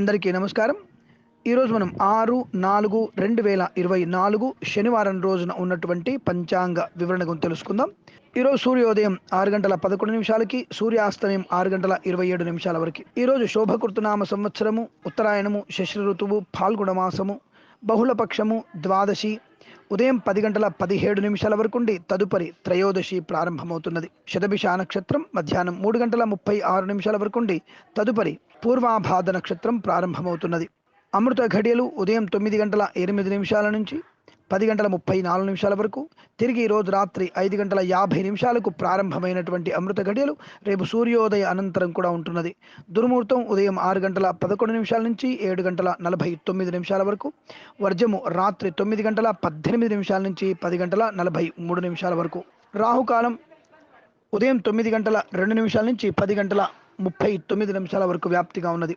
అందరికీ నమస్కారం. ఈరోజు మనం ఆరు నాలుగు రెండు వేల ఇరవై నాలుగు శనివారం రోజున ఉన్నటువంటి పంచాంగ వివరణ గురించి తెలుసుకుందాం. ఈరోజు సూర్యోదయం ఆరు గంటల పదకొండు నిమిషాలకి సూర్యాస్తమయం ఆరు గంటల ఇరవై ఏడు నిమిషాల వరకు. ఈరోజు శోభకృతనామ సంవత్సరము ఉత్తరాయణము శశి ఋతువు పాల్గొన మాసము బహుళపక్షము ద్వాదశి ఉదయం పది గంటల పదిహేడు నిమిషాల వరకుండి తదుపరి త్రయోదశి ప్రారంభమవుతున్నది. శతభిష నక్షత్రం మధ్యాహ్నం మూడు గంటల ముప్పై ఆరు నిమిషాల వరకు ఉండి తదుపరి పూర్వాభాద నక్షత్రం ప్రారంభమవుతున్నది. అమృత ఘడియలు ఉదయం తొమ్మిది గంటల ఎనిమిది నిమిషాల నుంచి పది గంటల ముప్పై నాలుగు నిమిషాల వరకు తిరిగి ఈరోజు రోజు రాత్రి ఐదు గంటల యాభై నిమిషాలకు ప్రారంభమైనటువంటి అమృత ఘడియలు రేపు సూర్యోదయ అనంతరం కూడా ఉంటున్నది. దుర్ముహూర్తం ఉదయం ఆరు గంటల పదకొండు నిమిషాల నుంచి ఏడు గంటల నలభై తొమ్మిది నిమిషాల వరకు వర్జము రాత్రి తొమ్మిది గంటల పద్దెనిమిది నిమిషాల నుంచి పది గంటల నలభై మూడు నిమిషాల వరకు రాహుకాలం ఉదయం తొమ్మిది గంటల రెండు నిమిషాల నుంచి పది గంటల ముప్పై తొమ్మిది నిమిషాల వరకు వ్యాప్తిగా ఉన్నది.